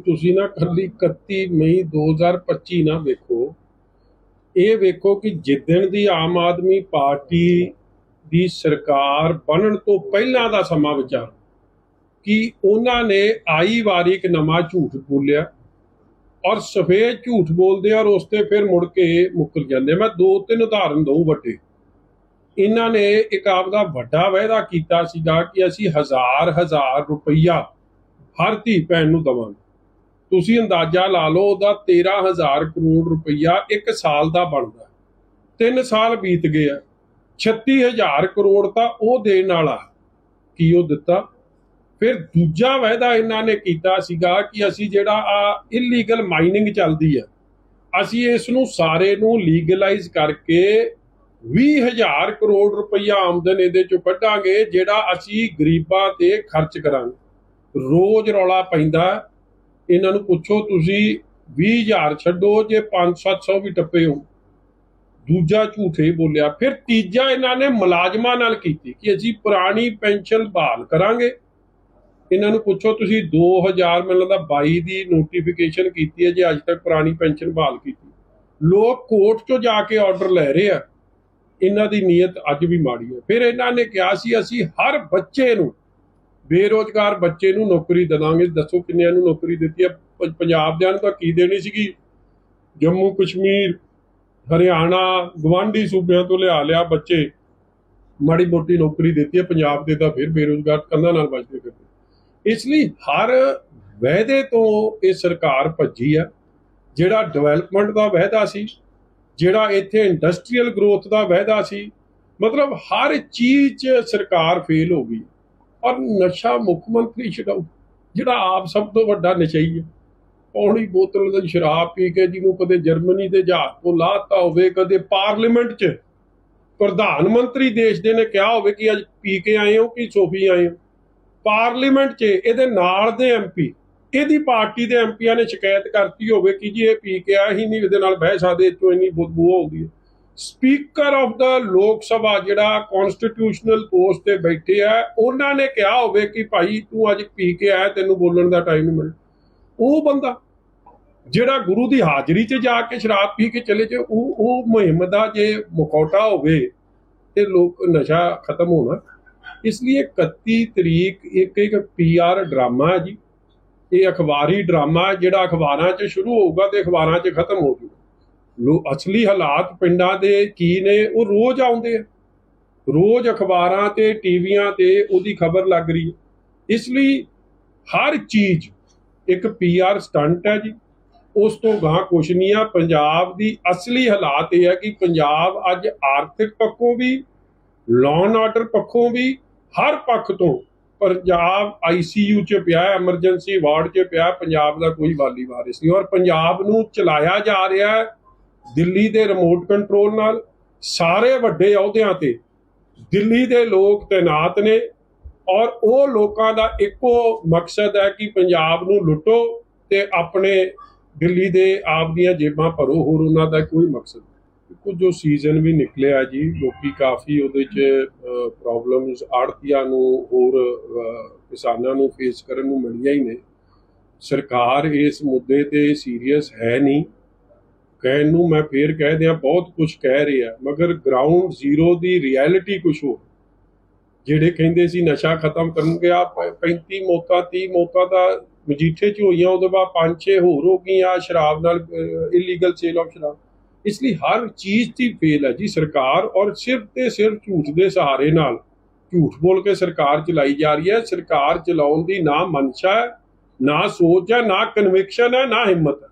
ਤੁਸੀਂ ਨਾ ਕੱਲੀ 31 ਮਈ 2025 ਨਾ ਵੇਖੋ। ਇਹ ਵੇਖੋ ਕਿ ਜਿੱਦਣ ਦੀ ਆਮ ਆਦਮੀ ਪਾਰਟੀ ਦੀ ਸਰਕਾਰ ਬਣਨ ਤੋਂ ਪਹਿਲਾਂ ਦਾ ਸਮਾਂ ਵਿਚਾਰ, ਕਿ ਉਹਨਾਂ ਨੇ ਆਈ ਵਾਰੀ ਇੱਕ ਨਵਾਂ ਝੂਠ ਬੋਲਿਆ ਔਰ ਸਫੇਦ ਝੂਠ ਬੋਲਦੇ ਔਰ ਉਸ ਤੇ ਫਿਰ ਮੁੜ ਕੇ ਮੁੱਕਰ ਜਾਂਦੇ। ਮੈਂ ਦੋ ਤਿੰਨ ਉਦਾਹਰਨ ਦਊ ਵੱਡੇ। ਇਹਨਾਂ ਨੇ ਇੱਕ ਆਪਦਾ ਵੱਡਾ ਵਾਅਦਾ ਕੀਤਾ ਸੀਗਾ ਕਿ ਅਸੀਂ ਹਜ਼ਾਰ ਹਜ਼ਾਰ ਰੁਪਈਆ ਹਰ ਧੀ ਭੈਣ ਨੂੰ ਦਵਾਂਗੇ। ਤੁਸੀਂ ਅੰਦਾਜ਼ਾ ਲਾ ਲਓ ਉਹਦਾ 13000 ਕਰੋੜ ਰੁਪਈਆ ਇੱਕ ਸਾਲ ਦਾ ਬਣਦਾ 3 ਸਾਲ ਬੀਤ ਗਏ ਆ। 36000 ਕਰੋੜ ਤਾਂ ਉਹ ਦੇਣ ਵਾਲਾ ਕੀ ਉਹ ਦਿੱਤਾ? ਫਿਰ ਦੂਜਾ ਵਾਅਦਾ ਇਹਨਾਂ ਨੇ ਕੀਤਾ ਸੀਗਾ ਕਿ ਅਸੀਂ ਜਿਹੜਾ ਆ ਇਲੀਗਲ ਮਾਈਨਿੰਗ ਚੱਲਦੀ ਆ, ਅਸੀਂ ਇਸ ਨੂੰ ਸਾਰੇ ਨੂੰ ਲੀਗਲਾਈਜ਼ ਕਰਕੇ 20000 ਕਰੋੜ ਰੁਪਈਆ ਆਮਦਨ ਇਹਦੇ ਚੋਂ ਕੱਢਾਂਗੇ, ਜਿਹੜਾ ਅਸੀਂ ਗਰੀਬਾਂ ਤੇ ਖਰਚ ਕਰਾਂਗੇ। ਰੋਜ਼ ਰੌਲਾ ਪੈਂਦਾ ਇਹਨਾਂ ਨੂੰ ਪੁੱਛੋ, ਤੁਸੀਂ 20000 ਛੱਡੋ, ਜੇ 5-700 ਵੀ ਟੱਪੇ ਹੋ। ਦੂਜਾ ਝੂਠੇ ਬੋਲਿਆ, ਫਿਰ ਤੀਜਾ ਇਹਨਾਂ ਨੇ ਮੁਲਾਜ਼ਮਾਂ ਨਾਲ ਕੀਤੀ ਕਿ ਅਸੀਂ ਪੁਰਾਣੀ ਪੈਨਸ਼ਨ ਬਹਾਲ ਕਰਾਂਗੇ। ਇਹਨਾਂ ਨੂੰ ਪੁੱਛੋ, ਤੁਸੀਂ 2000 ਮੈਨੂੰ ਲੱਗਦਾ 22 ਦੀ ਨੋਟੀਫਿਕੇਸ਼ਨ ਕੀਤੀ ਹੈ, ਜੇ ਅੱਜ ਤੱਕ ਪੁਰਾਣੀ ਪੈਨਸ਼ਨ ਬਹਾਲ ਕੀਤੀ। ਲੋਕ ਕੋਰਟ 'ਚੋਂ ਜਾ ਕੇ ਆਰਡਰ ਲੈ ਰਹੇ ਆ। ਇਹਨਾਂ ਦੀ ਨੀਅਤ ਅੱਜ ਵੀ ਮਾੜੀ ਹੈ। ਫਿਰ ਇਹਨਾਂ ਨੇ ਕਿਹਾ ਸੀ, ਅਸੀਂ ਹਰ ਬੱਚੇ ਨੂੰ ਬੇਰੋਜ਼ਗਾਰ ਬੱਚੇ ਨੂੰ ਨੌਕਰੀ ਦੇਵਾਂਗੇ। ਦੱਸੋ ਕਿੰਨਿਆਂ ਨੂੰ ਨੌਕਰੀ ਦਿੱਤੀ ਹੈ ਪੰਜਾਬ ਦਿਆਂ ਨੂੰ ਤਾਂ ਕੀ ਦੇਣੀ ਸੀਗੀ? ਜੰਮੂ ਕਸ਼ਮੀਰ, ਹਰਿਆਣਾ ਗਵਾਂਢੀ ਸੂਬਿਆਂ ਤੋਂ ਲਿਆ ਲਿਆ ਬੱਚੇ। ਮਾੜੀ ਮੋਟੀ ਨੌਕਰੀ ਦਿੱਤੀ ਹੈ ਪੰਜਾਬ ਦੇ ਤਾਂ ਫਿਰ ਬੇਰੋਜ਼ਗਾਰ ਕੰਧਾਂ ਨਾਲ ਵੱਜਦੇ ਫਿਰਦੇ। ਇਸ ਲਈ ਹਰ ਵਾਅਦੇ ਤੋਂ ਇਹ ਸਰਕਾਰ ਭੱਜੀ ਆ। ਜਿਹੜਾ ਡਿਵੈਲਪਮੈਂਟ ਦਾ ਵਾਅਦਾ ਸੀ, ਜਿਹੜਾ ਇੱਥੇ ਇੰਡਸਟਰੀਅਲ ਗਰੋਥ ਦਾ ਵਾਅਦਾ ਸੀ, ਮਤਲਬ ਹਰ ਚੀਜ਼ 'ਚ ਸਰਕਾਰ ਫੇਲ ਹੋ ਗਈ। ਔਰ ਨਸ਼ਾ ਮੁੱਖ ਮੰਤਰੀ ਛਡਾਊ, ਜਿਹੜਾ ਆਪ ਸਭ ਤੋਂ ਵੱਡਾ ਨਸ਼ਈ ਹੈ। ਪੌਣੀ ਬੋਤਲ ਦੀ ਸ਼ਰਾਬ ਪੀ ਕੇ ਜਿਹਨੂੰ ਕਦੇ ਜਰਮਨੀ ਦੇ ਜਹਾਜ਼ ਤੋਂ ਲਾਤਾ ਹੋਵੇ, ਕਦੇ ਪਾਰਲੀਮੈਂਟ 'ਚ ਪ੍ਰਧਾਨ ਮੰਤਰੀ ਦੇਸ਼ ਦੇ ਨੇ ਕਿਹਾ ਹੋਵੇ ਕਿ ਅੱਜ ਪੀ ਕੇ ਆਏ ਹੋ ਕਿ ਸੋਫੀ ਆਏ ਹੋ। ਪਾਰਲੀਮੈਂਟ 'ਚ ਇਹਦੇ ਨਾਲ ਦੇ ਐਮਪੀ ਇਹਦੀ ਪਾਰਟੀ ਦੇ ਐਮਪੀਆਂ ਨੇ ਸ਼ਿਕਾਇਤ ਕਰਤੀ ਹੋਵੇ ਕਿ ਜੀ ਇਹ ਪੀ ਕੇ ਆਇਆ ਹੀ ਨਹੀਂ, ਇਹਦੇ ਨਾਲ ਬਹਿ ਸਕਦੇ ਇਹ ਚੋਂ ਇੰਨੀ ਬਦਬੂ ਆਉਂਦੀ ਹੈ। ਸਪੀਕਰ ਆਫ ਦਾ ਲੋਕ ਸਭਾ ਜਿਹੜਾ ਕਨਸਟੀਟਿਊਸ਼ਨਲ ਪੋਸਟ ਤੇ ਬੈਠੇ ਆ, ਉਹਨਾਂ ਨੇ ਕਿਹਾ ਹੋਵੇ ਕਿ ਭਾਈ ਤੂੰ ਅੱਜ ਪੀ ਕੇ ਆਇਆ, ਤੈਨੂੰ ਬੋਲਣ ਦਾ ਟਾਈਮ ਨਹੀਂ ਮਿਲ ਉਹ ਬੰਦਾ ਜਿਹੜਾ ਗੁਰੂ ਦੀ ਹਾਜ਼ਰੀ 'ਚ ਜਾ ਕੇ ਸ਼ਰਾਬ ਪੀ ਕੇ ਚਲੇ ਜੇ, ਉਹ ਉਹ ਮੁਹਿੰਮ ਦਾ ਜੇ ਮੁਕੌਟਾ ਹੋਵੇ ਤੇ ਲੋਕ ਨਸ਼ਾ ਖਤਮ ਹੋਣਾ। ਇਸ ਲਈ 31 ਤਰੀਕ ਇੱਕ ਇੱਕ ਪੀਆਰ ਡਰਾਮਾ ਹੈ ਜੀ। ਇਹ ਅਖਬਾਰੀ ਡਰਾਮਾ ਜਿਹੜਾ ਅਖਬਾਰਾਂ 'ਚ ਸ਼ੁਰੂ ਹੋਊਗਾ ਤੇ ਅਖਬਾਰਾਂ 'ਚ ਖਤਮ ਹੋ ਜਾਊਗਾ ਲੋ ਅਸਲੀ ਹਾਲਾਤ ਪਿੰਡਾਂ ਦੇ ਕੀ ਨੇ, ਉਹ ਰੋਜ਼ ਆਉਂਦੇ ਆ। ਰੋਜ਼ ਅਖਬਾਰਾਂ ਤੇ, ਟੀਵੀਆਂ ਤੇ ਉਹਦੀ ਖਬਰ ਲੱਗ ਰਹੀ ਹੈ। ਇਸ ਲਈ ਹਰ ਚੀਜ਼ ਇੱਕ ਪੀਆਰ ਸਟੰਟ ਹੈ ਜੀ। ਉਸ ਤੋਂ ਗਾਂ ਕੁਛ ਨਹੀਂ ਆ। ਪੰਜਾਬ ਦੀ ਅਸਲੀ ਹਾਲਾਤ ਇਹ ਹੈ ਕਿ ਪੰਜਾਬ ਅੱਜ ਆਰਥਿਕ ਪੱਖੋਂ ਵੀ ਲਾਅ ਆਰਡਰ ਪੱਖੋਂ ਵੀ ਹਰ ਪੱਖ ਤੋਂ ਪੰਜਾਬ ਆਈਸੀਯੂ ਚ ਪਿਆ ਐਮਰਜੈਂਸੀ ਵਾਰਡ ਚ ਪਿਆ, ਪੰਜਾਬ ਦਾ ਕੋਈ ਵਾਲੀ ਵਾਰਿਸ ਨਹੀਂ। ਔਰ ਪੰਜਾਬ ਨੂੰ ਚਲਾਇਆ ਜਾ ਰਿਹਾ ਹੈ ਦਿੱਲੀ ਦੇ ਰਿਮੋਟ ਕੰਟਰੋਲ ਨਾਲ ਸਾਰੇ ਵੱਡੇ ਅਹੁਦਿਆਂ ਤੇ ਦਿੱਲੀ ਦੇ ਲੋਕ ਤੈਨਾਤ ਨੇ ਔਰ ਉਹ ਲੋਕਾਂ ਦਾ ਇੱਕੋ ਮਕਸਦ ਹੈ ਕਿ ਪੰਜਾਬ ਨੂੰ ਲੁੱਟੋ ਤੇ ਆਪਣੇ ਦਿੱਲੀ ਦੇ ਆਪ ਦੀਆਂ ਜੇਬਾਂ ਭਰੋ। ਹੋਰ ਉਹਨਾਂ ਦਾ ਕੋਈ ਮਕਸਦ ਕੁਝ ਜੋ ਸੀਜ਼ਨ ਵੀ ਨਿਕਲਿਆ ਜੀ, ਲੋਕੀ ਕਾਫੀ ਉਹਦੇ ਚ ਪ੍ਰੋਬਲਮਸ ਆੜਤੀਆਂ ਨੂੰ, ਹੋਰ ਕਿਸਾਨਾਂ ਨੂੰ ਫੇਸ ਕਰਨ ਨੂੰ ਮਿਲੀਆਂ ਹੀ ਨੇ। ਸਰਕਾਰ ਇਸ ਮੁੱਦੇ ਤੇ ਸੀਰੀਅਸ ਹੈ ਨਹੀਂ। ਕਹਿਣ ਨੂੰ ਮੈਂ ਫੇਰ ਕਹਿ ਦਿਆਂ, ਬਹੁਤ ਕੁਝ ਕਹਿ ਰਿਹਾ, ਮਗਰ ਗਰਾਊਂਡ ਜ਼ੀਰੋ ਦੀ ਰਿਐਲਿਟੀ ਕੁਝ ਹੋਰ। ਜਿਹੜੇ ਕਹਿੰਦੇ ਸੀ ਨਸ਼ਾ ਖਤਮ ਕਰਨਗੇ ਆ 35 ਮੌਤਾਂ 30 ਮੌਤਾਂ ਦਾ ਮਜੀਠੇ ਚ ਹੋਈਆਂ, ਉਹਦੇ ਬਾਅਦ 5-6 ਹੋਰ ਹੋ ਗਈਆਂ ਸ਼ਰਾਬ ਨਾਲ ਇਲੀਗਲ ਸੇਲ ਆਫ ਸ਼ਰਾਬ। ਇਸ ਲਈ ਹਰ ਚੀਜ਼ ਦੀ ਫੇਲ ਹੈ ਜੀ ਸਰਕਾਰ, ਔਰ ਸਿਰਫ ਤੇ ਸਿਰਫ ਝੂਠ ਦੇ ਸਹਾਰੇ ਨਾਲ। ਝੂਠ ਬੋਲ ਕੇ ਸਰਕਾਰ ਚਲਾਈ ਜਾ ਰਹੀ ਹੈ, ਸਰਕਾਰ ਚਲਾਉਣ ਦੀ ਨਾ ਮਨਸ਼ਾ ਹੈ, ਨਾ ਸੋਚ ਹੈ, ਨਾ ਕਨਵਿਕਸ਼ਨ ਹੈ, ਨਾ ਹਿੰਮਤ ਹੈ।